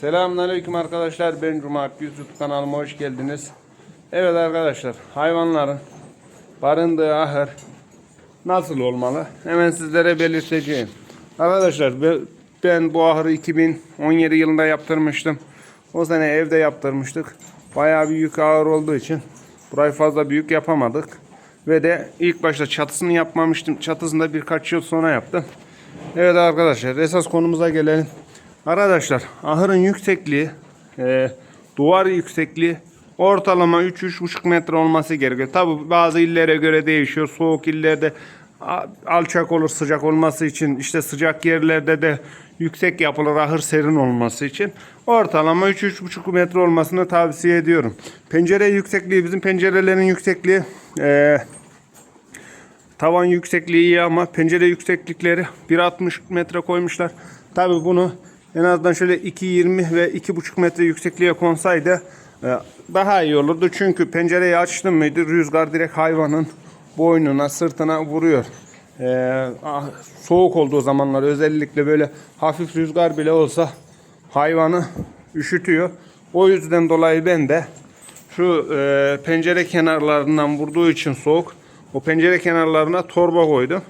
Selamünaleyküm arkadaşlar. Ben Cuma YouTube kanalıma hoş geldiniz. Evet arkadaşlar, hayvanların barındığı ahır nasıl olmalı? Hemen sizlere belirteceğim. Arkadaşlar be- ben bu ahırı 2017 yılında yaptırmıştım. O sene evde yaptırmıştık. Bayağı bir yük ağır olduğu için burayı fazla büyük yapamadık. Ve de ilk başta çatısını yapmamıştım. Çatısını da birkaç yıl sonra yaptım. Evet arkadaşlar esas konumuza gelelim. Arkadaşlar ahırın yüksekliği e, duvar yüksekliği ortalama 3-3,5 metre olması gerekiyor. Tabi bazı illere göre değişiyor. Soğuk illerde alçak olur sıcak olması için işte sıcak yerlerde de yüksek yapılır ahır serin olması için. Ortalama 3-3,5 metre olmasını tavsiye ediyorum. Pencere yüksekliği bizim pencerelerin yüksekliği e, Tavan yüksekliği iyi ama pencere yükseklikleri 1.60 metre koymuşlar. Tabi bunu en azından şöyle 2.20 ve 2.5 metre yüksekliğe konsaydı e, daha iyi olurdu. Çünkü pencereyi açtım mıydı rüzgar direkt hayvanın boynuna sırtına vuruyor. E, ah, soğuk olduğu zamanlar özellikle böyle hafif rüzgar bile olsa hayvanı üşütüyor. O yüzden dolayı ben de şu e, pencere kenarlarından vurduğu için soğuk. O pencere kenarlarına torba koydum.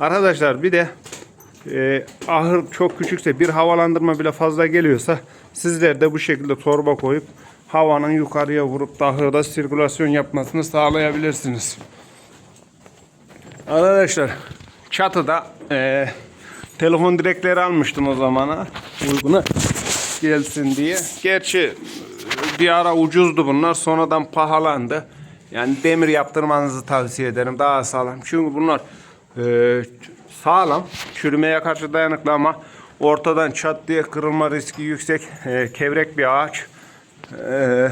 Arkadaşlar bir de e, ahır çok küçükse bir havalandırma bile fazla geliyorsa sizler de bu şekilde torba koyup havanın yukarıya vurup ahırda sirkülasyon yapmasını sağlayabilirsiniz. Arkadaşlar çatıda e, telefon direkleri almıştım o zamana uyguna gelsin diye. Gerçi e, bir ara ucuzdu bunlar sonradan pahalandı. Yani demir yaptırmanızı tavsiye ederim daha sağlam. Çünkü bunlar e, sağlam çürümeye karşı dayanıklı ama ortadan çat diye kırılma riski yüksek e, kevrek bir ağaç. E,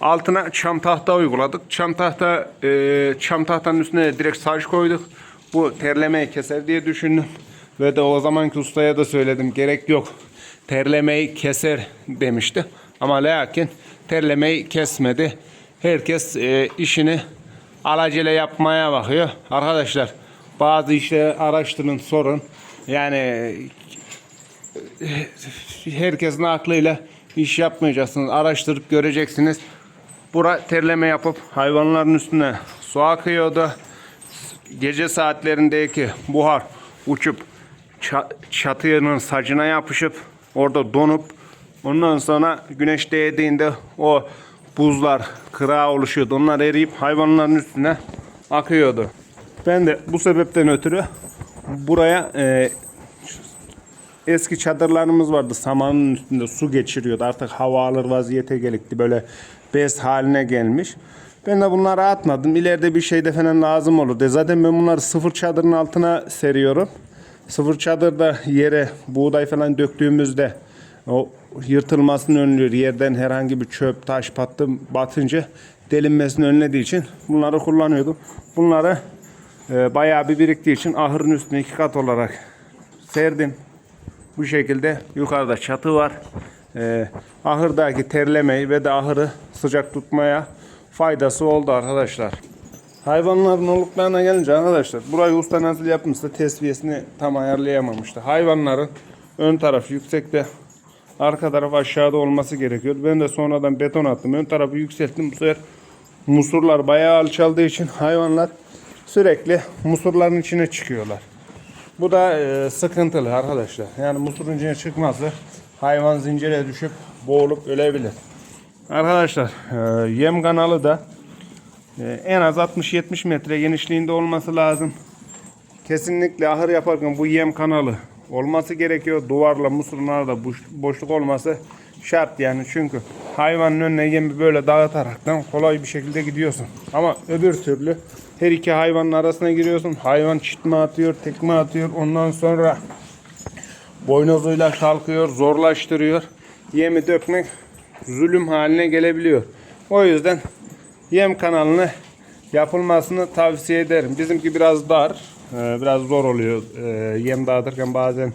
altına çam tahta uyguladık. Çam tahta e, çam tahtanın üstüne direkt saç koyduk. Bu terlemeyi keser diye düşündüm. Ve de o zamanki ustaya da söyledim. Gerek yok. Terlemeyi keser demişti. Ama lakin terlemeyi kesmedi. Herkes e, işini alacele yapmaya bakıyor. Arkadaşlar bazı işleri araştırın sorun. Yani herkesin aklıyla iş yapmayacaksınız. Araştırıp göreceksiniz. Bura terleme yapıp hayvanların üstüne su akıyordu. Gece saatlerindeki buhar uçup ça- çatının sacına yapışıp orada donup ondan sonra güneş değdiğinde o buzlar kırağı oluşuyordu. Onlar eriyip hayvanların üstüne akıyordu. Ben de bu sebepten ötürü buraya e, eski çadırlarımız vardı. Samanın üstünde su geçiriyordu. Artık hava alır vaziyete gelikti. Böyle bez haline gelmiş. Ben de bunları atmadım. İleride bir şey de falan lazım olur diye. Zaten ben bunları sıfır çadırın altına seriyorum. Sıfır çadırda yere buğday falan döktüğümüzde o yırtılmasını önlüyor. Yerden herhangi bir çöp, taş pattı batınca delinmesini önlediği için bunları kullanıyordum. Bunları e, bayağı bir biriktiği için ahırın üstüne iki kat olarak serdim. Bu şekilde yukarıda çatı var. Ee, ahırdaki terlemeyi ve de ahırı sıcak tutmaya faydası oldu arkadaşlar. Hayvanların oluklarına gelince arkadaşlar burayı usta nasıl yapmışsa tesviyesini tam ayarlayamamıştı. Hayvanların ön tarafı yüksekte arka taraf aşağıda olması gerekiyor. Ben de sonradan beton attım. Ön tarafı yükselttim. Bu sefer musurlar bayağı alçaldığı için hayvanlar sürekli musurların içine çıkıyorlar. Bu da e, sıkıntılı arkadaşlar. Yani musurun içine çıkması hayvan zincire düşüp boğulup ölebilir. Arkadaşlar e, yem kanalı da e, en az 60-70 metre genişliğinde olması lazım. Kesinlikle ahır yaparken bu yem kanalı olması gerekiyor. Duvarla musurun arada boş- boşluk olması şart yani. Çünkü hayvanın önüne yemi böyle dağıtaraktan kolay bir şekilde gidiyorsun. Ama öbür türlü her iki hayvanın arasına giriyorsun. Hayvan çitme atıyor, tekme atıyor. Ondan sonra boynuzuyla kalkıyor, zorlaştırıyor. Yemi dökmek zulüm haline gelebiliyor. O yüzden yem kanalını yapılmasını tavsiye ederim. Bizimki biraz dar, e, biraz zor oluyor e, yem dağıtırken bazen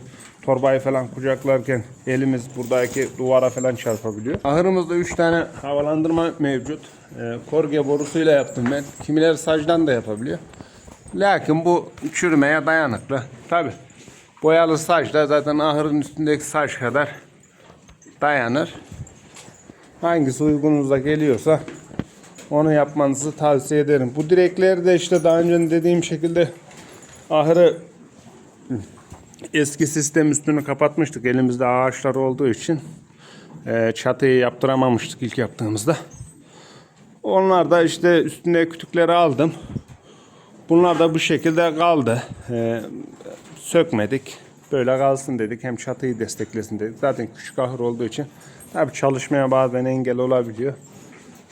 torbayı falan kucaklarken elimiz buradaki duvara falan çarpabiliyor. Ahırımızda 3 tane havalandırma mevcut. E, Korge borusuyla yaptım ben. Kimileri sacdan da yapabiliyor. Lakin bu çürümeye dayanıklı. Tabi boyalı saç da zaten ahırın üstündeki saç kadar dayanır. Hangisi uygununuza geliyorsa onu yapmanızı tavsiye ederim. Bu direkleri de işte daha önce dediğim şekilde ahırı eski sistem üstünü kapatmıştık. Elimizde ağaçlar olduğu için e, çatıyı yaptıramamıştık ilk yaptığımızda. Onlar da işte üstüne kütükleri aldım. Bunlar da bu şekilde kaldı. E, sökmedik. Böyle kalsın dedik. Hem çatıyı desteklesin dedik. Zaten küçük ahır olduğu için tabi çalışmaya bazen engel olabiliyor.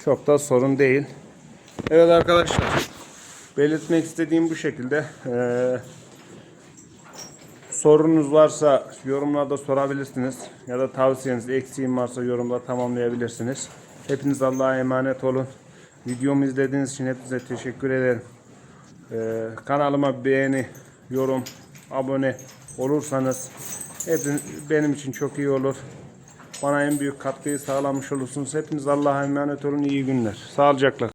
Çok da sorun değil. Evet arkadaşlar. Belirtmek istediğim bu şekilde. Ee, sorunuz varsa yorumlarda sorabilirsiniz. Ya da tavsiyeniz, eksiğim varsa yorumda tamamlayabilirsiniz. Hepiniz Allah'a emanet olun. Videomu izlediğiniz için hepinize teşekkür ederim. Ee, kanalıma beğeni, yorum, abone olursanız hepiniz, benim için çok iyi olur. Bana en büyük katkıyı sağlamış olursunuz. Hepiniz Allah'a emanet olun. İyi günler. Sağlıcakla.